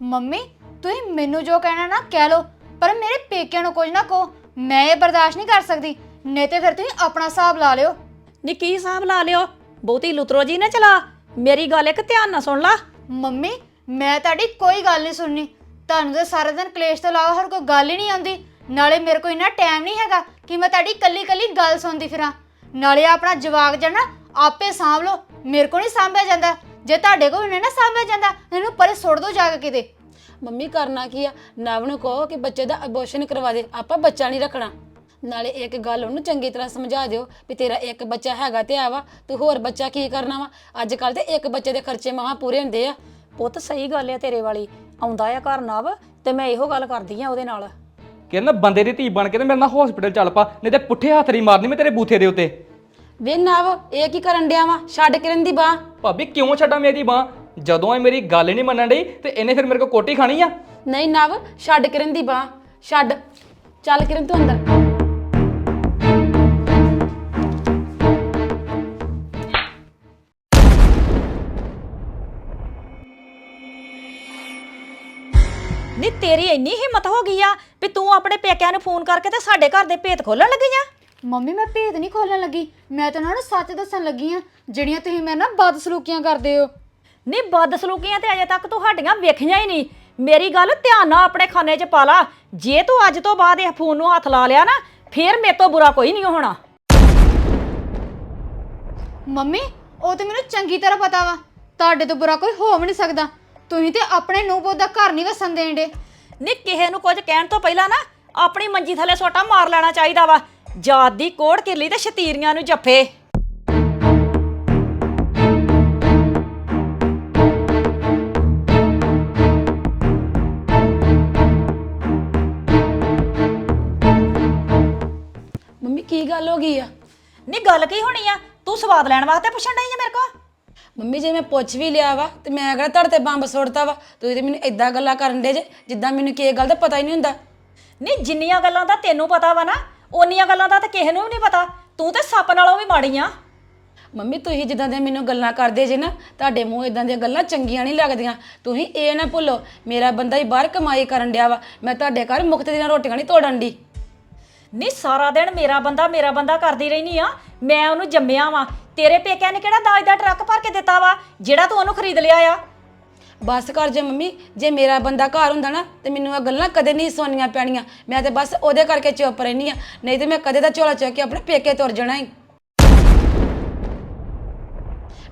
Mummy ਤੁਸੀਂ ਮੈਨੂੰ ਜੋ ਕਹਿਣਾ ਨਾ ਕਹਿ ਲਓ ਪਰ ਮੇਰੇ ਪੇਕਿਆਂ ਨੂੰ ਕੁਝ ਨਾ ਕਹੋ ਮੈਂ ਇਹ ਬਰਦਾਸ਼ਤ ਨਹੀਂ ਕਰ ਸਕਦੀ। ਨਹੀਂ ਤੇ ਫਿਰ ਤੁਸੀਂ ਆਪਣਾ ਹਿਸਾਬ ਲਾ ਲਿਓ। ਨੀ ਕੀ ਹਿਸਾਬ ਲਾ ਲਿਓ? ਬਹੁਤੀ ਲੁਤਰੋ ਜੀ ਨਾ ਚਲਾ। ਮੇਰੀ ਗੱਲ ਇੱਕ ਧਿਆਨ ਨਾਲ ਸੁਣ ਲਾ। ਮੰਮੀ ਮੈਂ ਤੁਹਾਡੀ ਕੋਈ ਗੱਲ ਨਹੀਂ ਸੁਣਨੀ। ਤੁਹਾਨੂੰ ਤਾਂ ਸਾਰਾ ਦਿਨ ਕਲੇਸ਼ ਤੋਂ ਇਲਾਵਾ ਹੋਰ ਕੋਈ ਗੱਲ ਹੀ ਨਹੀਂ ਆਉਂਦੀ। ਨਾਲੇ ਮੇਰੇ ਕੋਲ ਇੰਨਾ ਟਾਈਮ ਨਹੀਂ ਹੈਗਾ ਕਿ ਮੈਂ ਤੁਹਾਡੀ ਕੱਲੀ ਕੱਲੀ ਗੱਲ ਸੁਣਦੀ ਫਿਰਾਂ। ਨਾਲੇ ਆਪਣਾ ਜਵਾਕ ਜਣਾ ਆਪੇ ਸਾਂਭ ਲਓ। ਮੇਰੇ ਕੋਲ ਨਹੀਂ ਸਾਂਭਿਆ ਜਾਂਦਾ। ਜੇ ਤੁਹਾਡੇ ਕੋਲ ਨਹੀਂ ਨਾ ਸਾਂਭਿਆ ਜਾਂਦਾ ਇਹਨੂੰ ਪਰੇ ਸੁੱਟ ਦਿਓ ਜਾ ਕੇ ਕਿਤੇ। ਮੰਮੀ ਕਰਨਾ ਕੀ ਆ? ਨਵ ਨੂੰ ਕਹੋ ਕਿ ਬੱਚੇ ਦਾ ਅਬੋਰਸ਼ਨ ਕਰਵਾ ਦੇ ਆਪਾਂ ਬੱਚਾ ਨਹੀਂ ਰੱਖਣਾ। ਨਾਲੇ ਇੱਕ ਗੱਲ ਉਹਨੂੰ ਚੰਗੀ ਤਰ੍ਹਾਂ ਸਮਝਾ ਦਿਓ ਵੀ ਤੇਰਾ ਇੱਕ ਬੱਚਾ ਹੈਗਾ ਤੇ ਆ ਵਾ ਤੂੰ ਹੋਰ ਬੱਚਾ ਕੀ ਕਰਨਾ ਵਾ? ਅੱਜ ਕੱਲ ਤੇ ਇੱਕ ਬੱਚੇ ਦੇ ਖਰਚੇ ਮਹਾ ਪੂਰੇ ਹੁੰਦੇ ਆ। ਪੁੱਤ ਸਹੀ ਗੱਲ ਆ ਤੇਰੇ ਵਾਲੀ। ਆਉਂਦਾ ਆ ਘਰ ਨਵ ਤੇ ਮੈਂ ਇਹੋ ਗੱਲ ਕਰਦੀ ਆ ਉਹਦੇ ਨਾਲ। ਕਹਿੰਦਾ ਬੰਦੇ ਦੀ ਧੀ ਬਣ ਕੇ ਤੇ ਮੇਰੇ ਨਾਲ ਹਸਪੀਟਲ ਚੱਲ ਪਾ ਨਹੀਂ ਤੇ ਪੁੱਠੇ ਹੱਥ ਨਹੀਂ ਮਾਰਨੀ ਮੈਂ ਤੇਰੇ ਬੂਥੇ ਦੇ ਉੱਤੇ। ਵੇ ਨਵ ਇਹ ਕੀ ਕਰਨ ਡਿਆ ਵਾ? ਛੱਡ ਕਿਰਨ ਦੀ ਬਾਹ। ਭਾਬੀ ਕਿਉਂ ਛੱਡਾਂ ਮੇਰੀ ਬਾਹ? ਜਦੋਂ ਇਹ ਮੇਰੀ ਗੱਲ ਹੀ ਨਹੀਂ ਮੰਨਣ ਡਈ ਤੇ ਇਹਨੇ ਫਿਰ ਮੇਰੇ ਕੋਲ ਕੋਟੀ ਖਾਣੀ ਆ? ਨਹੀਂ ਨਵ ਛੱਡ ਕਿਰਨ ਦੀ ਬਾਹ। ਛੱਡ। ਚੱਲ ਕਿਰਨ ਤੂੰ ਅੰਦਰ। ਨੀ ਤੇਰੀ ਇੰਨੀ ਹਿੰਮਤ ਹੋ ਗਈ ਆ ਵੀ ਤੂੰ ਆਪਣੇ ਪੇਕਿਆਂ ਨੂੰ ਫੋਨ ਕਰਕੇ ਤੇ ਸਾਡੇ ਘਰ ਦੇ ਭੇਤ ਖੋਲਣ ਲੱਗੀ ਆ ਮੰਮੀ ਮੈਂ ਭੇਦ ਨਹੀਂ ਖੋਲਣ ਲੱਗੀ। ਮੈਂ ਤਾਂ ਉਹਨਾਂ ਨੂੰ ਸੱਚ ਦੱਸਣ ਲੱਗੀ ਆ ਜਿਹੜੀਆਂ ਤੁਸੀਂ ਮੇਰੇ ਨਾਲ ਬਦਸਲੂਕੀਆਂ ਕਰਦੇ ਹੋ। ਨੀ ਬਦਸਲੂਕੀਆਂ ਤੇ ਅਜੇ ਤੱਕ ਤੁਹਾਡੀਆਂ ਵੇਖੀਆਂ ਹੀ ਨਹੀਂ। ਮੇਰੀ ਗੱਲ ਧਿਆਨ ਨਾਲ ਆਪਣੇ ਖਾਨੇ 'ਚ ਪਾ ਲਾ। ਜੇ ਤੂੰ ਅੱਜ ਤੋਂ ਬਾਅਦ ਇਹ ਫੋਨ ਨੂੰ ਹੱਥ ਲਾ ਲਿਆ ਨਾ ਫੇਰ ਮੇਰੇ ਤੋਂ ਬੁਰਾ ਕੋਈ ਨਹੀਂ ਹੋਣਾ। ਮੰਮੀ ਉਹ ਤੇ ਮੈਨੂੰ ਚੰਗੀ ਤਰ੍ਹਾਂ ਪਤਾ ਵਾ। ਤੁਹਾਡੇ ਤੋਂ ਬੁਰਾ ਕੋਈ ਹੋ ਵੀ ਨਹੀਂ ਸਕਦਾ। ਤੁਸੀਂ ਤੇ ਆਪਣੇ ਨੂੰ ਪੁੱਤ ਦਾ ਘਰ ਨਹੀਂ ਵਸਣ ਦੇਂਦੇ ਨੀ ਕਿਸੇ ਨੂੰ ਕੁਝ ਕਹਿਣ ਤੋਂ ਪਹਿਲਾਂ ਨਾ ਆਪਣੀ ਮੰਜੀ ਥੱਲੇ ਸੋਟਾ ਮਾਰ ਲੈਣਾ ਚਾਹੀਦਾ ਵਾ। ਜਾਤ ਦੀ ਕੋੜ ਕਿਰਲੀ ਤੇ ਸ਼ਤੀਰੀਆਂ ਨੂੰ ਜੱਫੇ। ਮੰਮੀ ਕੀ ਗੱਲ ਹੋ ਗਈ ਆ? ਨੀ ਗੱਲ ਕੀ ਹੋਣੀ ਆ? ਤੂੰ ਸਵਾਦ ਲੈਣ ਵਾਸਤੇ ਪੁੱਛਣ ਡਈ ਆ ਮੇਰੇ ਕੋਲ? ਮੰਮੀ ਜੇ ਮੈਂ ਪੁੱਛ ਵੀ ਲਿਆ ਵਾ ਤੇ ਮੈਂ ਕਿਹੜਾ ਤੁਹਾਡੇ ਤੇ ਬੰਬ ਸੁੱਟਤਾ ਵਾ? ਤੁਸੀਂ ਤੇ ਮੈਨੂੰ ਇਦਾਂ ਗੱਲਾਂ ਕਰਨ ਦੇ ਜੇ ਜਿੱਦਾਂ ਮੈਨੂੰ ਕੀ ਗੱਲ ਦਾ ਪਤਾ ਹੀ ਨਹੀਂ ਹੁੰਦਾ। ਨੀ ਜਿੰਨੀਆਂ ਗੱਲਾਂ ਦਾ ਤੈਨੂੰ ਪਤਾ ਵਾ ਨਾ ਓਨੀਆਂ ਗੱਲਾਂ ਦਾ ਤਾਂ ਕਿਸੇ ਨੂੰ ਵੀ ਨਹੀਂ ਪਤਾ। ਤੂੰ ਤੇ ਸੱਪ ਨਾਲੋਂ ਵੀ ਮਾੜੀ ਆ। ਮੰਮੀ ਤੁਸੀਂ ਜਿੱਦਾਂ ਦੇ ਮੈਨੂੰ ਗੱਲਾਂ ਕਰਦੇ ਜੇ ਨਾ ਤੁਹਾਡੇ ਮੂੰਹ ਇਦਾਂ ਦੀਆਂ ਗੱਲਾਂ ਚੰਗੀਆਂ ਨਹੀਂ ਲੱਗਦੀਆਂ। ਤੁਸੀਂ ਇਹ ਨਾ ਭੁੱਲੋ ਮੇਰਾ ਬੰਦਾ ਹੀ ਬਾਹਰ ਕਮਾਈ ਕਰਨ ਡਿਆ ਵਾ। ਮੈਂ ਤੁਹਾਡੇ ਘਰ ਮੁਕਤ ਦੀਆਂ ਰੋਟੀਆਂ ਨਹੀਂ ਤੋੜਨ ਦੀ ਨੀ ਸਾਰਾ ਦਿਨ ਮੇਰਾ ਬੰਦਾ ਮੇਰਾ ਬੰਦਾ ਕਰਦੀ ਰਹਿਨੀ ਆ। ਮੈਂ ਉਹਨੂੰ ਜੰਮਿਆ ਵਾਂ। ਤੇਰੇ ਪੇਕਿਆਂ ਨੇ ਕਿਹੜਾ ਦਾਜ ਦਾ ਟਰੱਕ ਭਰ ਕੇ ਦਿੱਤਾ ਵਾ ਜਿਹੜਾ ਤੂੰ ਉਹਨੂੰ ਖਰੀਦ ਲਿਆ ਆ? ਬਸ ਕਰ ਜੇ ਮੰਮੀ, ਜੇ ਮੇਰਾ ਬੰਦਾ ਘਰ ਹੁੰਦਾ ਨਾ, ਤੇ ਮੈਨੂੰ ਇਹ ਗੱਲਾਂ ਕਦੇ ਨਹੀਂ ਸੁਣਨੀਆਂ ਪੈਣੀਆਂ। ਮੈਂ ਤੇ ਬਸ ਉਹਦੇ ਕਰਕੇ ਚੁੱਪ ਰਹਿਨੀ ਆ ਨਹੀਂ ਤੇ ਮੈਂ ਕਦੇ ਦਾ ਝੋਲਾ ਚੁੱਕ ਕੇ ਆਪਣੇ ਪੇਕੇ ਤੁਰ ਜਾਣਾ ਹੀ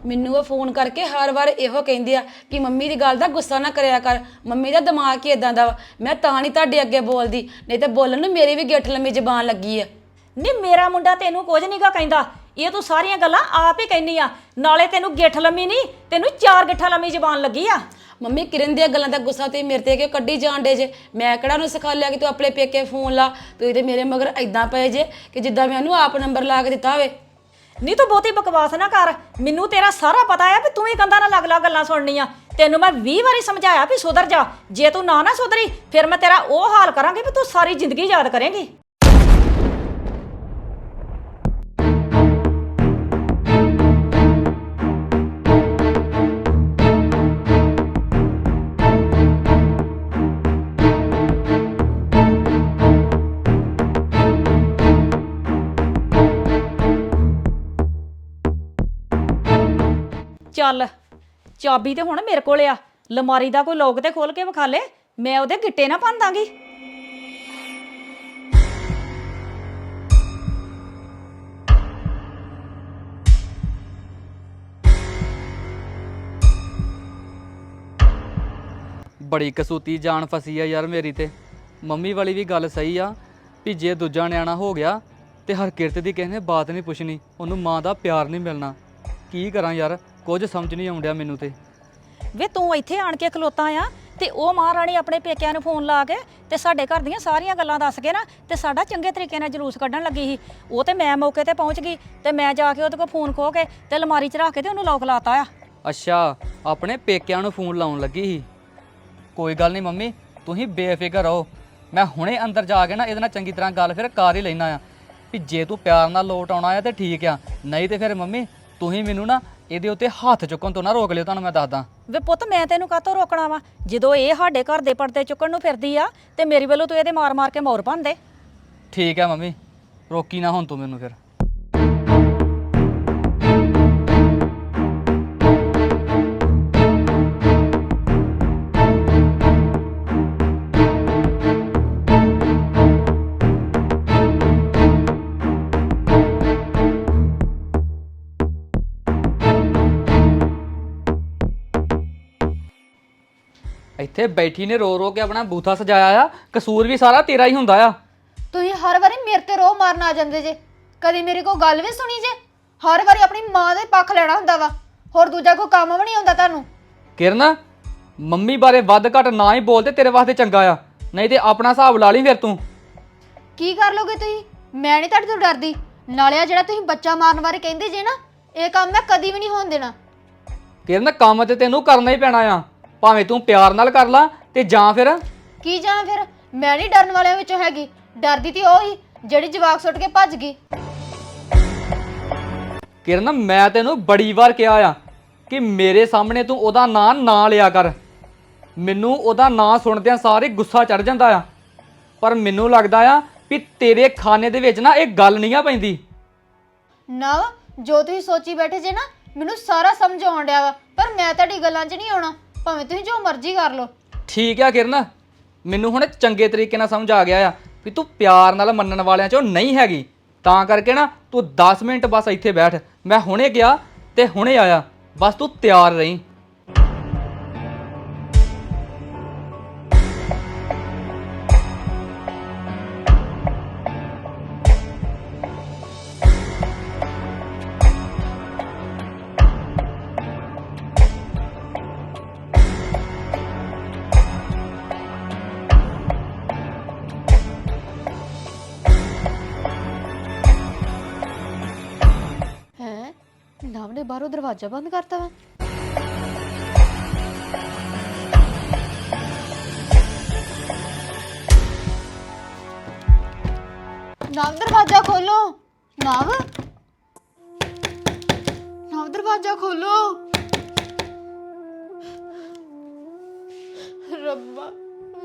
ਮੈਨੂੰ ਉਹ ਫੋਨ ਕਰਕੇ ਹਰ ਵਾਰ ਇਹੋ ਕਹਿੰਦੇ ਆ ਕਿ ਮੰਮੀ ਦੀ ਗੱਲ ਦਾ ਗੁੱਸਾ ਨਾ ਕਰਿਆ ਕਰ। ਮੰਮੀ ਦਾ ਦਿਮਾਗ ਹੀ ਇਦਾਂ ਦਾ ਵਾ। ਮੈਂ ਤਾਂ ਨਹੀਂ ਤੁਹਾਡੇ ਅੱਗੇ ਬੋਲਦੀ। ਨਹੀਂ ਤੇ ਬੋਲਣ ਨੂੰ ਮੇਰੀ ਵੀ ਗਿੱਠ ਲੰਮੀ ਜ਼ਬਾਨ ਲੱਗੀ ਆ। ਨੀ ਮੇਰਾ ਮੁੰਡਾ ਤੈਨੂੰ ਕੁਝ ਨਹੀਂਗਾ ਕਹਿੰਦਾ। ਇਹ ਤੂੰ ਸਾਰੀਆਂ ਗੱਲਾਂ ਆਪ ਹੀ ਕਹਿੰਨੀ ਆ। ਨਾਲੇ ਤੈਨੂੰ ਗਿੱਠ ਲੰਮੀ ਨਹੀਂ ਤੈਨੂੰ ਚਾਰ ਗਿੱਠਾ ਲੰਮੀ ਜ਼ਬਾਨ ਲੱਗੀ ਆ। ਮੰਮੀ ਕਿਰਨ ਦੀਆਂ ਗੱਲਾਂ ਦਾ ਗੁੱਸਾ ਤੇ ਮੇਰੇ ਤੇ ਕਿਉਂ ਕੱਢੀ ਜਾਣ ਡੇ ਜੇ। ਮੈਂ ਕਿਹੜਾ ਨੂੰ ਸਿਖਾ ਲਿਆ ਕਿ ਤੂੰ ਆਪਣੇ ਪੇਕੇ ਫੋਨ ਲਾ ਤੂੰ ਤੇ ਮੇਰੇ ਮਗਰ ਐਦਾਂ ਪਏ ਜੇ ਕਿ ਜਿੱਦਾਂ ਮੈਂ ਉਹਨੂੰ ਆਪ ਨੰਬਰ ਲਾ ਕੇ ਦਿੱਤਾ ਹੋਵੇ। ਨੀ ਤੂੰ ਬਹੁਤੀ ਬਕਵਾਸ ਨਾ ਕਰ। ਮੈਨੂੰ ਤੇਰਾ ਸਾਰਾ ਪਤਾ ਆ ਵੀ ਤੂੰ ਹੀ ਕੰਧਾਂ ਨਾਲ ਲੱਗ-ਲੱਗ ਗੱਲਾਂ ਸੁਣਨੀਆਂ। ਤੈਨੂੰ ਮੈਂ 20 ਵਾਰੀ ਸਮਝਾਇਆ ਵੀ ਸੁਧਰ ਜਾ। ਜੇ ਤੂੰ ਨਾ ਨਾ ਸੁਧਰੀ ਫਿਰ ਮੈਂ ਤੇਰਾ ਉਹ ਹਾਲ ਕਰਾਂਗੀ ਵੀ ਤੂੰ ਸਾਰੀ ਜ਼ਿੰਦਗੀ ਯਾਦ ਕਰੇਂਗੀ। ਚੱਲ, ਚਾਬੀ ਤੇ ਹੁਣ ਮੇਰੇ ਕੋਲ ਆ। ਲਮਾਰੀ ਦਾ ਕੋਈ ਲੋਕ ਤੇ ਖੋਲ ਕੇ ਵਿਖਾ ਲੈ, ਮੈਂ ਉਹਦੇ ਗਿੱਟੇ ਨਾ ਭੰਨ ਦਾਂਗੀ। ਬੜੀ ਕਸੂਤੀ ਜਾਨ ਫਸੀ ਆ ਯਾਰ ਮੇਰੀ ਤੇ। ਮੰਮੀ ਵਾਲੀ ਵੀ ਗੱਲ ਸਹੀ ਆ, ਵੀ ਜੇ ਦੂਜਾ ਨਿਆਣਾ ਹੋ ਗਿਆ ਤੇ ਹਰਕਿਰਤ ਦੀ ਕਿਸੇ ਨੇ ਬਾਤ ਨਹੀਂ ਪੁੱਛਣੀ, ਉਹਨੂੰ ਮਾਂ ਦਾ ਪਿਆਰ ਨਹੀਂ ਮਿਲਣਾ। ਕੀ ਕਰਾਂ ਯਾਰ? ਕੁਝ ਸਮਝ ਨਹੀਂ ਆਉਂਦਿਆ ਮੈਨੂੰ ਤੇ। ਵੇ ਤੂੰ ਇੱਥੇ ਆਣ ਕੇ ਖਲੋਤਾ ਆ ਤੇ ਉਹ ਮਹਾਰਾਣੀ ਆਪਣੇ ਪੇਕਿਆਂ ਨੂੰ ਫੋਨ ਲਾ ਕੇ ਤੇ ਸਾਡੇ ਘਰ ਦੀਆਂ ਸਾਰੀਆਂ ਗੱਲਾਂ ਦੱਸ ਕੇ ਨਾ ਤੇ ਸਾਡਾ ਚੰਗੇ ਤਰੀਕੇ ਨਾਲ ਜਲੂਸ ਕੱਢਣ ਲੱਗੀ ਸੀ। ਉਹ ਤੇ ਮੈਂ ਮੌਕੇ ਤੇ ਪਹੁੰਚ ਗਈ ਤੇ ਮੈਂ ਜਾ ਕੇ ਉਹਦੇ ਕੋਲ ਫੋਨ ਖੋ ਕੇ ਤੇ ਅਲਮਾਰੀ 'ਚ ਰੱਖ ਕੇ ਤੇ ਉਹਨੂੰ ਲੋਕ ਲਾਤਾ ਆ। ਅੱਛਾ ਆਪਣੇ ਪੇਕਿਆਂ ਨੂੰ ਫੋਨ ਲਾਉਣ ਲੱਗੀ ਸੀ। ਕੋਈ ਗੱਲ ਨਹੀਂ ਮੰਮੀ ਤੁਸੀਂ ਬੇਫਿਕਰ ਰਹੋ। ਮੈਂ ਹੁਣੇ ਅੰਦਰ ਜਾ ਕੇ ਨਾ ਇਹਦੇ ਨਾਲ ਚੰਗੀ ਤਰ੍ਹਾਂ ਗੱਲ ਫਿਰ ਕਰ ਹੀ ਲੈਣਾ ਆ। ਵੀ ਜੇ ਤੂੰ ਪਿਆਰ ਨਾਲ ਲੋਟ ਆਉਣਾ ਆ ਤੇ ਠੀਕ ਆ। ਨਹੀਂ ਤੇ ਫਿਰ ਮੰਮੀ ਤੁਸੀਂ ਮੈਨੂੰ ਨਾ ਇਹਦੇ ਉੱਤੇ ਹੱਥ ਚੁੱਕਣ ਤੋਂ ਨਾ ਰੋਕ ਲਿਓ ਤੁਹਾਨੂੰ ਮੈਂ ਦੱਸਦਾ। ਵੇ ਪੁੱਤ ਮੈਂ ਤੈਨੂੰ ਕਾਹਤੋਂ ਰੋਕਣਾ ਵਾ? ਜਦੋਂ ਇਹ ਸਾਡੇ ਘਰ ਦੇ ਪਰਦੇ ਚੁੱਕਣ ਨੂੰ ਫਿਰਦੀ ਆ ਤੇ ਮੇਰੀ ਵੱਲੋਂ ਤੂੰ ਇਹਦੇ ਮਾਰ ਮਾਰ ਕੇ ਮੋਰ ਭੰਨ ਦੇ। ਠੀਕ ਹੈ ਮੰਮੀ ਰੋਕੀ ਨਾ ਹੁਣ ਤੂੰ ਮੈਨੂੰ ਫਿਰ। ਇੱਥੇ ਬੈਠੀ ਨੇ ਰੋ ਰੋ ਕੇ ਆਪਣਾ ਬੂਥਾ ਸਜਾਇਆ ਆ ਕਸੂਰ ਵੀ ਸਾਰਾ ਤੇਰਾ ਹੀ ਹੁੰਦਾ ਆ। ਤੁਸੀਂ ਹਰ ਵਾਰੀ ਮੇਰੇ ਤੇ ਰੋਹ ਮਾਰਨ ਆ ਜਾਂਦੇ ਜੇ ਕਦੀ ਮੇਰੀ ਕੋਈ ਗੱਲ ਵੀ ਸੁਣੀ ਜੇ ਹਰ ਵਾਰੀ ਆਪਣੀ ਮਾਂ ਦੇ ਪੱਖ ਲੈਣਾ ਹੁੰਦਾ ਵਾ ਹੋਰ ਦੂਜਾ ਕੋਈ ਕੰਮ ਵੀ ਨਹੀਂ ਹੁੰਦਾ ਤੁਹਾਨੂੰ। ਕਿਰਨ ਮੰਮੀ ਬਾਰੇ ਵੱਧ ਘੱਟ ਨਾ ਹੀ ਬੋਲ ਤੇ ਤੇਰੇ ਵਾਸਤੇ ਚੰਗਾ ਆ ਨਹੀਂ ਤੇ ਆਪਣਾ ਹਿਸਾਬ ਲਾ ਲਈ ਫਿਰ ਤੂੰ। ਕੀ ਕਰ ਲੋਗੇ ਤੁਸੀਂ? ਮੈਂ ਨਹੀਂ ਤੁਹਾਡੇ ਤੋਂ ਡਰਦੀ। ਨਾਲੇ ਆ ਜਿਹੜਾ ਤੁਸੀਂ ਬੱਚਾ ਮਾਰਨ ਬਾਰੇ ਕਹਿੰਦੇ ਜੇ ਨਾ ਇਹ ਕੰਮ ਮੈਂ ਕਦੀ ਵੀ ਨਹੀਂ ਹੋਣ ਦੇਣਾ। ਕਿਰਨ ਕੰਮ ਤੇ ਤੈਨੂੰ ਕਰਨਾ ਹੀ ਪੈਣਾ ਆ। ਭਾਵੇਂ ਤੂੰ ਪਿਆਰ ਨਾਲ ਕਰ ਲਾ ਤੇ ਜਾਂ ਫਿਰ ਕੀ ਜਾਂ ਫਿਰ? ਮੈਂ ਨਹੀਂ ਡਰਨ ਵਾਲਿਆਂ ਵਿੱਚੋਂ ਹੈਗੀ। ਡਰਦੀ ਤੇ ਉਹ ਹੀ ਜਿਹੜੀ ਜਵਾਕ ਸੁੱਟ ਕੇ ਭੱਜ ਗਈ। ਕਿਰਨ ਮੈਂ ਤੈਨੂੰ ਬੜੀ ਵਾਰ ਕਿਹਾ ਆ ਕਿ ਮੇਰੇ ਸਾਹਮਣੇ ਤੂੰ ਉਹਦਾ ਨਾਂ ਨਾ ਲਿਆ ਕਰ। ਮੈਨੂੰ ਉਹਦਾ ਨਾਂ ਸੁਣਦਿਆਂ ਸਾਰੇ ਗੁੱਸਾ ਚੜ ਜਾਂਦਾ ਆ। ਪਰ ਮੈਨੂੰ ਲੱਗਦਾ ਆ ਵੀ ਤੇਰੇ ਖਾਨੇ ਦੇ ਵਿੱਚ ਨਾ ਇਹ ਗੱਲ ਨਹੀਂ ਆ ਪੈਂਦੀ। ਨਾ ਜੋ ਤੁਸੀਂ ਸੋਚੀ ਬੈਠੇ ਜੇ ਨਾ ਮੈਨੂੰ ਸਾਰਾ ਸਮਝ ਆਉਣ ਡਿਆ ਵਾ ਪਰ ਮੈਂ ਤੁਹਾਡੀ ਗੱਲਾਂ 'ਚ ਨਹੀਂ ਆਉਣਾ। ਭਾਵੇਂ ਤੁਸੀਂ ਜੋ ਮਰਜ਼ੀ ਕਰ ਲਓ। ਠੀਕ ਆ ਕਿਰਨ, ਮੈਨੂੰ ਹੁਣ ਚੰਗੇ ਤਰੀਕੇ ਨਾਲ ਸਮਝ ਆ ਗਿਆ ਆ ਵੀ ਤੂੰ ਪਿਆਰ ਨਾਲ ਮੰਨਣ ਵਾਲਿਆਂ ਚੋਂ ਨਹੀਂ ਹੈਗੀ। ਤਾਂ ਕਰਕੇ ਨਾ ਤੂੰ 10 ਮਿੰਟ ਬਸ ਇੱਥੇ ਬੈਠ। ਮੈਂ ਹੁਣੇ ਗਿਆ ਤੇ ਹੁਣੇ ਆਇਆ। ਬਸ ਤੂੰ ਤਿਆਰ ਰਹੀਂ। ਨੇ ਬਾਹਰੋਂ ਦਰਵਾਜ਼ਾ ਬੰਦ ਕਰਤਾ ਵਾ। ਨਾਮ ਦਰਵਾਜ਼ਾ ਖੋਲੋ। ਨਾਮ? ਨਾਮ ਦਰਵਾਜ਼ਾ ਖੋਲੋ। ਰੱਬਾ,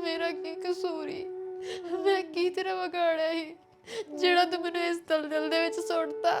ਮੇਰਾ ਕੀ ਕਸੂਰੀ ਮੈਂ ਕੀ ਤੇਰਾ ਵਿਗਾੜਿਆ ਸੀ ਜਿਹੜਾ ਤੂੰ ਮੈਨੂੰ ਇਸ ਦਲਦਲ ਦੇ ਵਿੱਚ ਸੁੱਟਤਾ।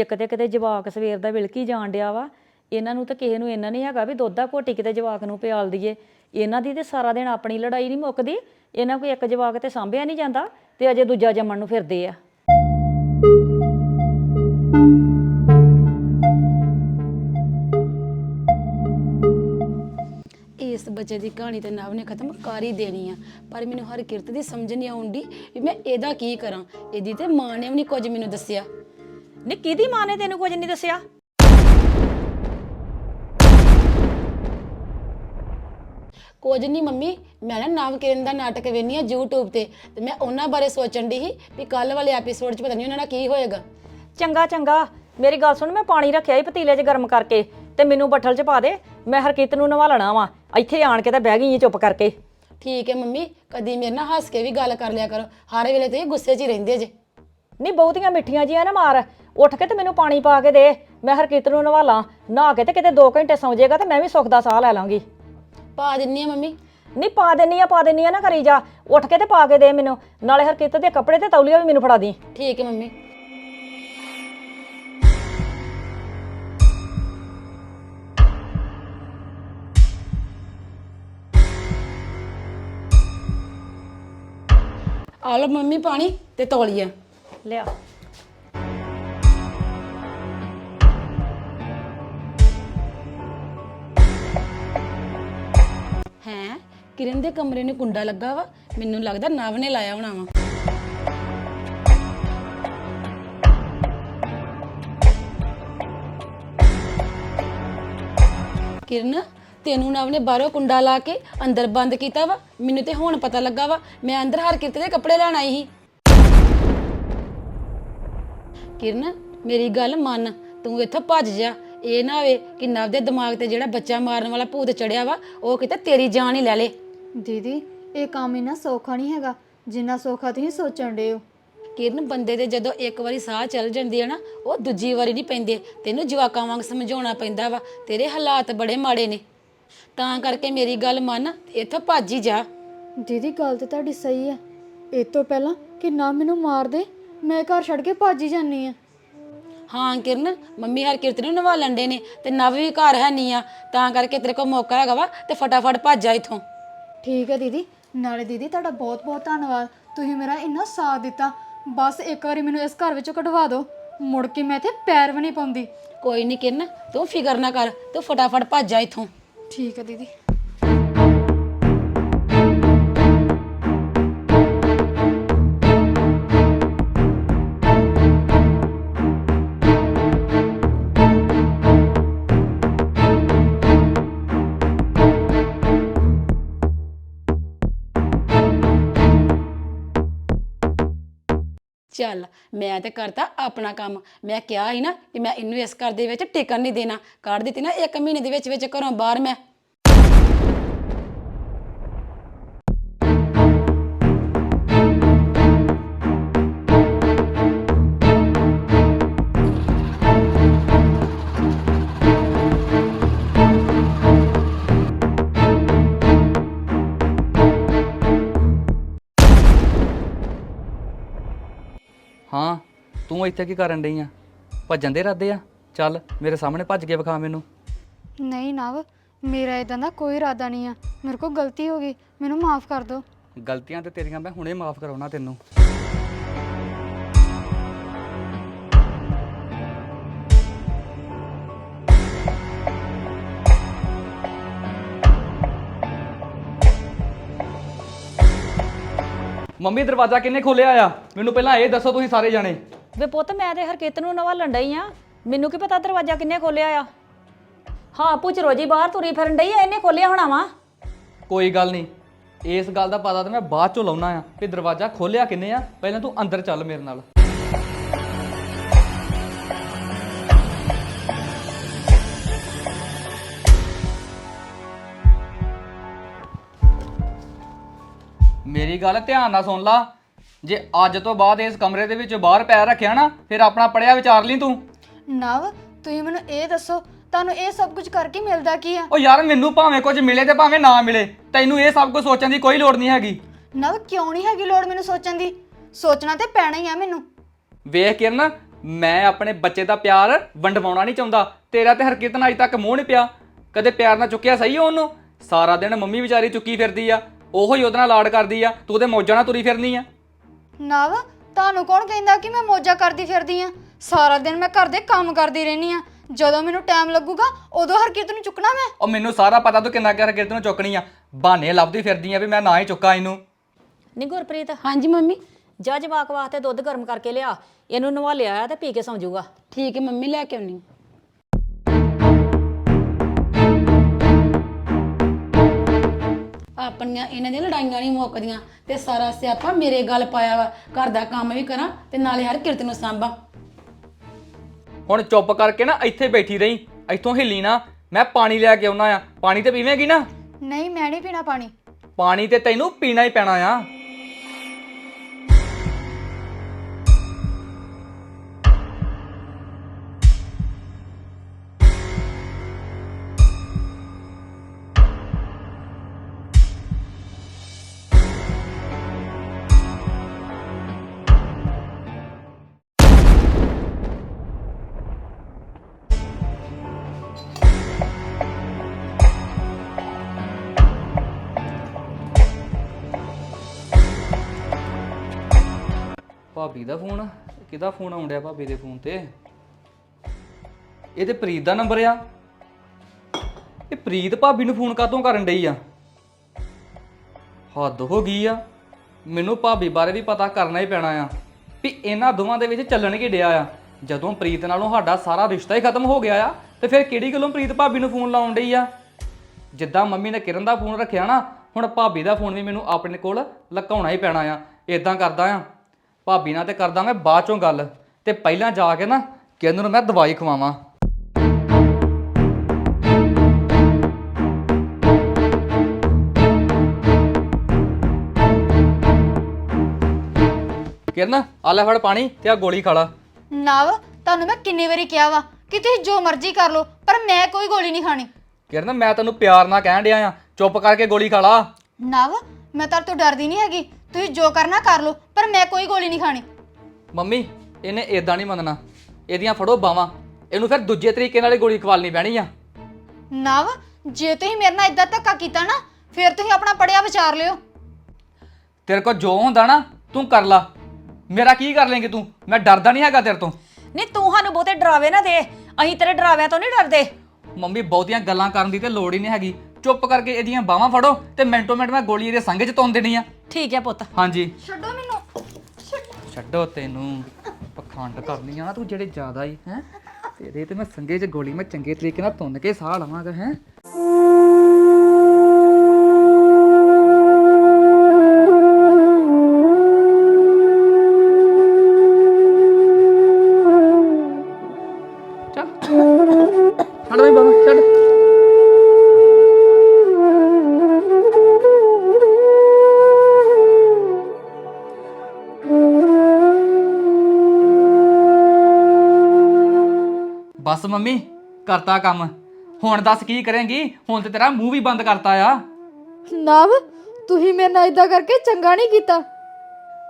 ਇੱਕ ਤੇ ਕਿਤੇ ਜਵਾਕ ਸਵੇਰ ਦਾ ਵਿਲਕੀ ਜਾਣ ਡਿਆ ਵਾ, ਇਹਨਾਂ ਨੂੰ ਤਾਂ ਕਿਸੇ ਨੂੰ ਇਹਨਾਂ ਨਹੀਂ ਹੈਗਾ ਵੀ ਦੁੱਧ ਦਾ ਘੋਟੀ ਕਿਤੇ ਜਵਾਕ ਨੂੰ ਪਿਆਲ ਦਈਏ। ਇਹਨਾਂ ਦੀ ਤੇ ਸਾਰਾ ਦਿਨ ਆਪਣੀ ਲੜਾਈ ਨਹੀਂ ਮੁੱਕਦੀ, ਇਹਨਾਂ ਕੋਈ ਇੱਕ ਜਵਾਕ ਤੇ ਸਾਂਭਿਆ ਨਹੀਂ ਜਾਂਦਾ ਤੇ ਅਜੇ ਦੂਜਾ ਜੰਮਣ ਨੂੰ ਫਿਰਦੇ ਆ। ਇਸ ਬੱਚੇ ਦੀ ਕਹਾਣੀ ਤੇ ਨਵ ਨੇ ਖਤਮ ਕਰ ਹੀ ਦੇਣੀ ਆ, ਪਰ ਮੈਨੂੰ ਹਰ ਕਿਰਤ ਦੀ ਸਮਝ ਨਹੀਂ ਆਉਂਦੀ ਵੀ ਮੈਂ ਇਹਦਾ ਕੀ ਕਰਾਂ, ਇਹਦੀ ਤੇ ਮਾਂ ਨੇ ਵੀ ਨਹੀਂ ਕੁਝ ਮੈਨੂੰ ਦੱਸਿਆ। ਨੀ ਕਿਹਦੀ ਮਾਂ ਨੇ ਤੈਨੂੰ ਕੁਝ ਨਹੀਂ ਦੱਸਿਆ? ਕੁਝ ਨਹੀਂ ਮੰਮੀ ਮੈਂ ਨਾ ਨਵ ਕਿਰਨ ਦਾ ਨਾਟਕ ਵੇਖਨੀ ਆ YouTube ਤੇ ਤੇ ਮੈਂ ਉਹਨਾਂ ਬਾਰੇ ਸੋਚਣ ਦੀ ਸੀ ਵੀ ਕੱਲ ਵਾਲੇ ਐਪੀਸੋਡ 'ਚ ਪਤਾ ਨਹੀਂ ਉਹਨਾਂ ਨਾਲ ਕੀ ਹੋਏਗਾ। ਚੰਗਾ ਚੰਗਾ। ਮੇਰੀ ਗੱਲ ਸੁਣ ਮੈਂ ਪਾਣੀ ਰੱਖਿਆ ਸੀ ਪਤੀਲੇ 'ਚ ਗਰਮ ਕਰਕੇ ਤੇ ਮੈਨੂੰ ਬੱਠਲ 'ਚ ਪਾ ਦੇ ਮੈਂ ਹਰਕੀਤ ਨੂੰ ਨਵਾਲਣਾ ਵਾ। ਇੱਥੇ ਆਣ ਕੇ ਤਾਂ ਬਹਿ ਗਈ ਏ ਚੁੱਪ ਕਰਕੇ। ਠੀਕ ਹੈ ਮੰਮੀ ਕਦੀ ਮੇਰੇ ਨਾਲ ਹੱਸ ਕੇ ਵੀ ਗੱਲ ਕਰ ਲਿਆ ਕਰੋ। ਹਰ ਵੇਲੇ ਤੁਸੀਂ ਗੁੱਸੇ 'ਚ ਹੀ ਰਹਿੰਦੇ ਜੇ। ਨਹੀਂ ਬਹੁਤੀਆਂ ਮਿੱਠੀਆਂ ਜੀਆਂ ਨਾ ਮਾਰ। ਉੱਠ ਕੇ ਤੇ ਮੈਨੂੰ ਪਾਣੀ ਪਾ ਕੇ ਦੇ। ਮੈਂ ਹਰਕੀਤ ਨੂੰ ਨਵਾਲਾਂ ਨਹਾ ਕੇ ਤੇ ਕਿਤੇ 2 ਘੰਟੇ ਸੌਂ ਜਾਏਗਾ ਤੇ ਮੈਂ ਵੀ ਸੁੱਖ ਦਾ ਸਾਹ ਲੈ ਲਾਂਗੀ। ਪਾ ਦਿੰਨੀ ਆ ਮੰਮੀ। ਨਹੀਂ ਪਾ ਦੇਣੀ ਆ ਪਾ ਦੇਣੀ ਆ ਨਾ ਕਰੀ ਜਾ। ਉੱਠ ਕੇ ਤੇ ਪਾ ਕੇ ਦੇ ਮੈਨੂੰ। ਨਾਲੇ ਹਰਕੀਤ ਦੇ ਕੱਪੜੇ ਤੇ ਤੌਲੀਆ ਵੀ ਮੈਨੂੰ ਫੜਾ ਦੀ। ਠੀਕ ਹੈ ਮੰਮੀ। ਆ ਲਓ ਮੰਮੀ ਪਾਣੀ ਤੇ ਤੌਲੀਆ। ਲਿਆ। ਹੈ? ਕਿਰਨ ਦੇ ਕਮਰੇ ਨੂੰ ਕੁੰਡਾ ਲੱਗਾ ਵਾ। ਮੈਨੂੰ ਲੱਗਦਾ ਨਵ ਨੇ ਲਾਇਆ ਹੋਣਾ ਵਾ। ਕਿਰਨ, ਤੈਨੂੰ ਨਵ ਨੇ ਬਾਹਰੋਂ ਕੁੰਡਾ ਲਾ ਕੇ ਅੰਦਰ ਬੰਦ ਕੀਤਾ ਵਾ। ਮੈਨੂੰ ਤੇ ਹੁਣ ਪਤਾ ਲੱਗਾ ਵਾ, ਮੈਂ ਅੰਦਰ ਹਰ ਹਰਕਿਰਤ ਦੇ ਕੱਪੜੇ ਲੈਣ ਆਈ ਸੀ। ਕਿਰਨ, ਮੇਰੀ ਗੱਲ ਮੰਨ। ਤੂੰ ਇੱਥੋਂ ਭੱਜ ਜਾ। ਇਹ ਨਾ ਹੋਵੇ ਕਿ ਨਵ ਦੇ ਦਿਮਾਗ ਤੇ ਜਿਹੜਾ ਬੱਚਾ ਮਾਰਨ ਵਾਲਾ ਭੂਤ ਚੜਿਆ ਵਾ ਉਹ ਕਿਤੇ ਤੇਰੀ ਜਾਨ ਹੀ ਲੈ ਲੇ। ਦੀਦੀ ਇਹ ਕੰਮ ਇਨਾ ਸੌਖਾ ਨਹੀਂ ਹੈਗਾ ਜਿੰਨਾ ਸੌਖਾ ਤੁਸੀਂ ਸੋਚਣ ਦੇ ਹੋ। ਕਿਰਨ ਬੰਦੇ ਦੇ ਜਦੋਂ ਇੱਕ ਵਾਰੀ ਸਾਹ ਚੱਲ ਜਾਂਦੀ ਹੈ ਨਾ ਉਹ ਦੂਜੀ ਵਾਰੀ ਨਹੀਂ ਪੈਂਦੇ। ਤੈਨੂੰ ਜਵਾਕਾਂ ਵਾਂਗ ਸਮਝਾਉਣਾ ਪੈਂਦਾ ਵਾ ਤੇਰੇ ਹਾਲਾਤ ਬੜੇ ਮਾੜੇ ਨੇ। ਤਾਂ ਕਰਕੇ ਮੇਰੀ ਗੱਲ ਮੰਨ ਇੱਥੋਂ ਭੱਜ ਹੀ ਜਾ। ਦੀਦੀ ਗੱਲ ਤੇ ਤੁਹਾਡੀ ਸਹੀ ਹੈ ਇਹ ਤੋਂ ਪਹਿਲਾਂ ਕਿ ਨਾ ਮੈਨੂੰ ਮਾਰ ਦੇ ਮੈਂ ਘਰ ਛੱਡ ਕੇ ਭੱਜ ਹੀ ਜਾਨੀ ਆ। ਹਾਂ ਕਿਰਨ ਮੰਮੀ ਹਰਕਿਰਤ ਨੂੰ ਨਵਾ ਦੇ ਨੇ ਤੇ ਨਵ ਵੀ ਘਰ ਹੈ ਨਹੀਂ ਆ ਤਾਂ ਕਰਕੇ ਤੇਰੇ ਕੋਲ ਮੌਕਾ ਹੈਗਾ ਵਾ ਤੇ ਫਟਾਫਟ ਭੱਜ ਜਾ ਇੱਥੋਂ। ਠੀਕ ਹੈ ਦੀਦੀ ਨਾਲੇ ਦੀਦੀ ਤੁਹਾਡਾ ਬਹੁਤ ਬਹੁਤ ਧੰਨਵਾਦ ਤੁਸੀਂ ਮੇਰਾ ਇੰਨਾ ਸਾਥ ਦਿੱਤਾ ਬਸ ਇੱਕ ਵਾਰੀ ਮੈਨੂੰ ਇਸ ਘਰ ਵਿੱਚੋਂ ਕਢਵਾ ਦਿਓ ਮੁੜ ਕੇ ਮੈਂ ਇੱਥੇ ਪੈਰ ਵੀ ਨਹੀਂ ਪਾਉਂਦੀ। ਕੋਈ ਨਹੀਂ ਕਿਰਨ ਤੂੰ ਫਿਕਰ ਨਾ ਕਰ ਤੂੰ ਫਟਾਫਟ ਭੱਜ ਜਾ ਇੱਥੋਂ। ਠੀਕ ਹੈ ਦੀਦੀ। ਚੱਲ ਮੈਂ ਤੇ ਕਰਤਾ ਆਪਣਾ ਕੰਮ। ਮੈਂ ਕਿਹਾ ਸੀ ਨਾ ਕਿ ਮੈਂ ਇਹਨੂੰ ਇਸ ਘਰ ਦੇ ਵਿੱਚ ਟਿਕਣ ਨਹੀਂ ਦੇਣਾ। ਕੱਢ ਦਿੱਤੀ ਨਾ ਇੱਕ ਮਹੀਨੇ ਦੇ ਵਿੱਚ ਵਿੱਚ ਘਰੋਂ ਬਾਹਰ ਮੈਂ। ਤੂੰ ਇੱਥੇ ਕੀ ਕਰਨ ਡਈ ਆ? ਭੱਜਣ ਦੇ ਇਰਾਦੇ ਆ? ਚੱਲ ਮੇਰੇ ਸਾਹਮਣੇ ਭੱਜ ਕੇ ਵਿਖਾ ਮੈਨੂੰ। ਨਹੀਂ ਨਵ ਮੇਰਾ ਇਦਾਂ ਦਾ ਕੋਈ ਇਰਾਦਾ ਨਹੀਂ ਆ। ਮੇਰੇ ਕੋਲ ਗਲਤੀ ਹੋ ਗਈ ਮੈਨੂੰ ਮਾਫ ਕਰ ਦਿਓ ਗਲਤੀਆਂ ਤੇ ਤੇਰੀਆਂ ਮੈਂ ਹੁਣੇ ਮਾਫ ਕਰਾਉਣਾ ਤੈਨੂੰ। ਮੰਮੀ ਦਰਵਾਜ਼ਾ ਕਿੰਨੇ ਖੋਲਿਆ ਆ? ਮੈਨੂੰ ਪਹਿਲਾਂ ਇਹ ਦੱਸੋ ਤੁਸੀਂ ਸਾਰੇ ਜਾਣੇ। ਵੇ ਪੁੱਤ, ਮੈਂ ਤੇ ਹਰਕਿਤ ਨੂੰ ਨਵਾਲਣ ਡਈ ਆ। ਮੈਨੂੰ ਕੀ ਪਤਾ ਦਰਵਾਜ਼ਾ ਕਿੰਨੇ ਖੋਲਿਆ ਆ? ਹਾਂ, ਪੁੱਛ ਰੋਜੀ ਬਾਹਰ ਤੁਰੀ ਫਿਰਨ ਡਈ ਆ, ਇਹਨੇ ਖੋਲਿਆ ਹੋਣਾ ਵਾ? ਕੋਈ ਗੱਲ ਨਹੀਂ। ਇਸ ਗੱਲ ਦਾ ਪਤਾ ਤਾਂ ਮੈਂ ਬਾਅਦ ਚੋਂ ਲਾਉਣਾ ਆ ਕਿ ਦਰਵਾਜ਼ਾ ਖੋਲਿਆ ਕਿੰਨੇ ਆ। ਪਹਿਲਾਂ ਤੂੰ ਅੰਦਰ ਚੱਲ ਮੇਰੇ ਨਾਲ। ਮੇਰੀ ਗੱਲ ਧਿਆਨ ਨਾਲ ਸੁਣ ਲਾ। ਜੇ ਅੱਜ ਤੋਂ ਬਾਅਦ ਇਸ ਕਮਰੇ ਦੇ ਵਿੱਚ ਬਾਹਰ ਪੈਰ ਰੱਖਿਆ ਨਾ ਫਿਰ ਆਪਣਾ ਪੜਿਆ ਵਿਚਾਰ ਲਈ ਤੂੰ। ਨਵ ਤੁਸੀਂ ਮੈਨੂੰ ਇਹ ਦੱਸੋ ਤੁਹਾਨੂੰ ਇਹ ਸਭ ਕੁਝ ਕਰਕੇ ਮਿਲਦਾ ਕੀ ਆ? ਉਹ ਯਾਰ ਮੈਨੂੰ ਭਾਵੇਂ ਕੁਝ ਮਿਲੇ ਤੇ ਭਾਵੇਂ ਨਾ ਮਿਲੇ ਤੈਨੂੰ ਇਹ ਸਭ ਕੁਝ ਸੋਚਣ ਦੀ ਕੋਈ ਲੋੜ ਨਹੀਂ ਹੈਗੀ। ਨਵ ਕਿਉਂ ਨਹੀਂ ਹੈਗੀ ਲੋੜ ਮੈਨੂੰ ਸੋਚਣ ਦੀ? ਸੋਚਣਾ ਤੇ ਪੈਣਾ ਹੀ ਆ ਮੈਨੂੰ। ਵੇਖ ਕਿਰਨ ਮੈਂ ਆਪਣੇ ਬੱਚੇ ਦਾ ਪਿਆਰ ਵੰਡਵਾਉਣਾ ਨਹੀਂ ਚਾਹੁੰਦਾ। ਤੇਰਾ ਤੇ ਹਰਕਿਰਤ ਨਾਲ ਅਜ ਤੱਕ ਮੂੰਹ ਨਹੀਂ ਪਿਆ। ਕਦੇ ਪਿਆਰ ਨਾਲ ਚੁੱਕਿਆ ਸਹੀ ਉਹਨੂੰ? ਸਾਰਾ ਦਿਨ ਮੰਮੀ ਵਿਚਾਰੀ ਚੁੱਕੀ ਫਿਰਦੀ ਆ ਉਹੋ ਹੀ ਉਹਦੇ ਨਾਲ ਲਾਡ ਕਰਦੀ ਆ ਤੂੰ ਉਹਦੇ ਮੌਜਾਂ ਨਾਲ ਤੁਰੀ ਫਿਰਨੀ ਆ। ਨਵ ਤੁਹਾਨੂੰ ਕੌਣ ਕਹਿੰਦਾ ਕਿ ਮੈਂ ਮੋਜਾ ਕਰਦੀ ਫਿਰਦੀ ਆ? ਸਾਰਾ ਦਿਨ ਮੈਂ ਘਰ ਦੇ ਕੰਮ ਕਰਦੀ ਰਹਿਨੀ ਆ। ਜਦੋਂ ਮੈਨੂੰ ਟਾਈਮ ਲੱਗੂਗਾ ਉਦੋਂ ਹਰਕਿਰਤ ਨੂੰ ਚੁੱਕਣਾ ਮੈਂ। ਉਹ ਮੈਨੂੰ ਸਾਰਾ ਪਤਾ ਤੂੰ ਕਿੰਨਾ ਕਰ ਹਰਕਿਰਤ ਨੂੰ ਚੁੱਕਣੀ ਆ। ਬਹਾਨੇ ਲੱਭਦੀ ਫਿਰਦੀ ਆ ਵੀ ਮੈਂ ਨਾ ਹੀ ਚੁੱਕਾਂ ਇਹਨੂੰ। ਨੀ ਗੁਰਪ੍ਰੀਤ ਹਾਂਜੀ ਮੰਮੀ। ਜਾ ਜਵਾਕ ਵਾਸਤੇ ਦੁੱਧ ਗਰਮ ਕਰਕੇ ਲਿਆ। ਇਹਨੂੰ ਨਵਾ ਲਿਆ ਤੇ ਪੀ ਕੇ ਸੌਂ ਜਾਊਗਾ। ਠੀਕ ਹੈ ਮੰਮੀ ਲੈ ਕੇ ਆਉਣੀ ਆਪਣੀਆਂ ਇਹਨਾਂ ਦੀਆਂ ਲੜਾਈਆਂ ਨਹੀਂ ਮੁੱਕਦੀਆਂ ਤੇ ਸਾਰਾ ਸਿਆਪਾ ਮੇਰੇ ਗੱਲ ਪਾਇਆ ਵਾ। ਘਰ ਦਾ ਕੰਮ ਵੀ ਕਰਾਂ ਤੇ ਨਾਲੇ ਹਰ ਕਿਰਤ ਨੂੰ ਸਾਂਭਾਂ। ਹੁਣ ਚੁੱਪ ਕਰਕੇ ਨਾ ਇੱਥੇ ਬੈਠੀ ਰਹੀਂ। ਇੱਥੋਂ ਹਿੱਲੀ ਨਾ। ਮੈਂ ਪਾਣੀ ਲੈ ਕੇ ਆਉਣਾ ਆ। ਪਾਣੀ ਤੇ ਪੀਵੇਂਗੀ ਨਾ? ਨਹੀਂ ਮੈਂ ਨਹੀਂ ਪੀਣਾ ਪਾਣੀ। ਪਾਣੀ ਤੇ ਤੈਨੂੰ ਪੀਣਾ ਹੀ ਪੈਣਾ ਆ। ਭਾਬੀ ਦਾ ਫੋਨ? ਕਿਹਦਾ ਫੋਨ ਆਉਂਦਿਆ ਭਾਬੀ ਦੇ ਫੋਨ ਤੇ? ਇਹ ਤੇ ਪ੍ਰੀਤ ਦਾ ਨੰਬਰ ਆ। ਇਹ ਪ੍ਰੀਤ ਭਾਬੀ ਨੂੰ ਫੋਨ ਕਾਤੋਂ ਕਰਨ ਡਈ ਆ? ਹੱਦ ਹੋ ਗਈ ਆ। ਮੈਨੂੰ ਭਾਬੀ ਬਾਰੇ ਵੀ ਪਤਾ ਕਰਨਾ ਹੀ ਪੈਣਾ ਆ ਵੀ ਇਹਨਾਂ ਦੋਵਾਂ ਦੇ ਵਿੱਚ ਚੱਲਣ ਕੀ ਡਿਆ ਆ। ਜਦੋਂ ਪ੍ਰੀਤ ਨਾਲੋਂ ਸਾਡਾ ਸਾਰਾ ਰਿਸ਼ਤਾ ਹੀ ਖਤਮ ਹੋ ਗਿਆ ਆ, ਤੇ ਫਿਰ ਕਿਹੜੀ ਗੱਲੋਂ ਪ੍ਰੀਤ ਭਾਬੀ ਨੂੰ ਫੋਨ ਲਾਉਣ ਡਈ ਆ? ਜਿੱਦਾਂ ਮੰਮੀ ਨੇ ਕਿਰਨ ਦਾ ਫੋਨ ਰੱਖਿਆ ਨਾ, ਹੁਣ ਭਾਬੀ ਦਾ ਫੋਨ ਵੀ ਮੈਨੂੰ ਆਪਣੇ ਕੋਲ ਲਕਾਉਣਾ ਹੀ ਪੈਣਾ ਆ। ਇਦਾਂ ਕਰਦਾ ਆ। ਭਾਬੀ ਨਾਲ ਤੇ ਕਰਦਾ ਮੈਂ ਬਾਅਦ ਚੋਂ ਗੱਲ ਤੇ ਪਹਿਲਾਂ ਜਾ ਕੇ ਨਾ ਕਿਰਨ ਨੂੰ ਮੈਂ ਦਵਾਈ ਖਵਾਵਾਂ। ਕਿਰਨ ਆ ਲੈ ਫੜ ਪਾਣੀ ਤੇ ਆ ਗੋਲੀ ਖਾ ਲਾ। ਨਵ ਤੁਹਾਨੂੰ ਮੈਂ ਕਿੰਨੀ ਵਾਰੀ ਕਿਹਾ ਵਾ ਕਿ ਤੁਸੀਂ ਜੋ ਮਰਜ਼ੀ ਕਰ ਲਓ ਪਰ ਮੈਂ ਕੋਈ ਗੋਲੀ ਨਹੀਂ ਖਾਣੀ। ਕਿਰਨ ਮੈਂ ਤੈਨੂੰ ਪਿਆਰ ਨਾਲ ਕਹਿਣ ਡਿਆ ਆ। ਚੁੱਪ ਕਰਕੇ ਗੋਲੀ ਖਾ ਲਾ। ਨਵ ਮੈਂ ਤੁਹਾਡੇ ਤੋਂ ਡਰਦੀ ਨਹੀਂ ਹੈਗੀ। ਤੁਸੀਂ ਜੋ ਕਰਨਾ ਕਰ ਲਓ ਪਰ ਮੈਂ ਕੋਈ ਗੋਲੀ ਨਹੀਂ ਖਾਣੀ। ਮੰਮੀ ਇਹਨੇ ਇਦਾਂ ਨਹੀਂ ਮੰਨਣਾ। ਇਹਦੀਆਂ ਫੜੋ ਬਾਵਾਂ ਇਹਨੂੰ ਫਿਰ ਦੂਜੇ ਤਰੀਕੇ ਨਾਲ ਗੋਲੀ ਖਵਾਲਣੀ ਪੈਣੀ ਆ। ਨਵ ਜੇ ਤੁਸੀਂ ਮੇਰੇ ਨਾਲ ਇਦਾਂ ਧੱਕਾ ਕੀਤਾ ਨਾ ਫਿਰ ਤੁਸੀਂ ਆਪਣਾ ਪੜਿਆ ਵਿਚਾਰ ਲਿਓ। ਤੇਰੇ ਕੋਲ ਜੋ ਹੁੰਦਾ ਨਾ ਤੂੰ ਕਰ ਲਾ। ਮੇਰਾ ਕੀ ਕਰ ਲੇਂਗੀ ਤੂੰ? ਮੈਂ ਡਰਦਾ ਨਹੀਂ ਹੈਗਾ ਤੇਰੇ ਤੋਂ। ਨਹੀਂ ਤੂੰ ਸਾਨੂੰ ਬਹੁਤੇ ਡਰਾਵੇ ਨਾ ਦੇ। ਅਸੀਂ ਤੇਰੇ ਡਰਾਵਿਆਂ ਤੋਂ ਨਹੀਂ ਡਰਦੇ। ਮੰਮੀ ਬਹੁਤੀਆਂ ਗੱਲਾਂ ਕਰਨ ਦੀ ਤੇ ਲੋੜ ਹੀ ਨਹੀਂ ਹੈਗੀ। ਚੁੱਪ ਕਰਕੇ ਇਹਦੀਆਂ ਬਾਵਾਂ ਫੜੋ ਤੇ ਮਿੰਟੋ ਮਿੰਟ ਮੈਂ ਗੋਲੀ ਇਹਦੇ ਸੰਗ 'ਚ ਤੋਨ ਦੇਣੀ ਆ। ਠੀਕ ਹੈ ਪੁੱਤ। ਹਾਂਜੀ। ਛੱਡੋ ਮੈਨੂੰ। ਛੱਡੋ। ਤੈਨੂੰ। ਪਖੰਡ ਕਰਨੀ ਆ ਨਾ ਤੂੰ ਜਿਹੜੇ ਜ਼ਿਆਦਾ ਹੀ ਹੈ? ਤੇਰੇ ਤੇ ਮੈਂ ਸੰਗੇ 'ਚ ਗੋਲੀ ਮੈਂ ਚੰਗੇ ਤਰੀਕੇ ਨਾਲ ਤੁੰਨ ਕੇ ਸਾਹ ਲਵਾਂਗਾ ਹੈ? ਕਰਤਾ ਕੰਮ। ਹੁਣ ਦੱਸ ਕੀ ਕਰੇਂਗੀ? ਹੁਣ ਤੇ ਤੇਰਾ ਮੂੰਹ ਵੀ ਬੰਦ ਕਰਤਾ ਆ। ਨਵ ਤੁਸੀਂ ਮੇਰੇ ਨਾਲ ਇਦਾਂ ਕਰਕੇ ਚੰਗਾ ਨਹੀਂ ਕੀਤਾ।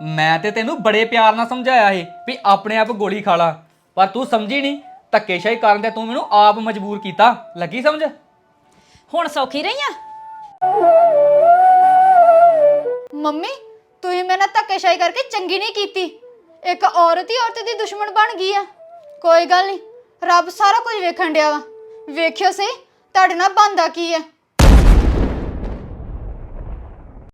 ਮੈਂ ਤੇ ਤੈਨੂੰ ਬੜੇ ਪਿਆਰ ਨਾਲ ਸਮਝਾਇਆ ਸੀ ਵੀ ਆਪਣੇ ਆਪ ਗੋਲੀ ਖਾ ਲਾ। ਪਰ ਤੂੰ ਸਮਝੀ ਨਹੀਂ ਧੱਕੇਸ਼ਾਹੀ ਕਰਨ ਤੇ ਤੂੰ ਮੈਨੂੰ ਆਪ ਮਜਬੂਰ ਕੀਤਾ। ਲੱਗੀ ਸਮਝ? ਹੁਣ ਸੌਖੀ ਰਹੀ ਆ? ਮੰਮੀ ਤੁਸੀਂ ਮੇਰੇ ਨਾਲ ਧੱਕੇਸ਼ਾਹੀ ਕਰਕੇ ਚੰਗੀ ਨਹੀਂ ਕੀਤੀ। ਇੱਕ ਔਰਤ ਹੀ ਔਰਤ ਦੀ ਦੁਸ਼ਮਣ ਬਣ ਗਈ ਆ। ਕੋਈ ਗੱਲ ਨਹੀਂ। ਰੱਬ ਸਾਰਾ ਕੁਝ ਵੇਖਣ ਡਿਆ ਵਾ। ਵੇਖਿਓ ਸੇ ਤੁਹਾਡੇ ਨਾਲ ਬੰਦਾ ਕੀ ਆ?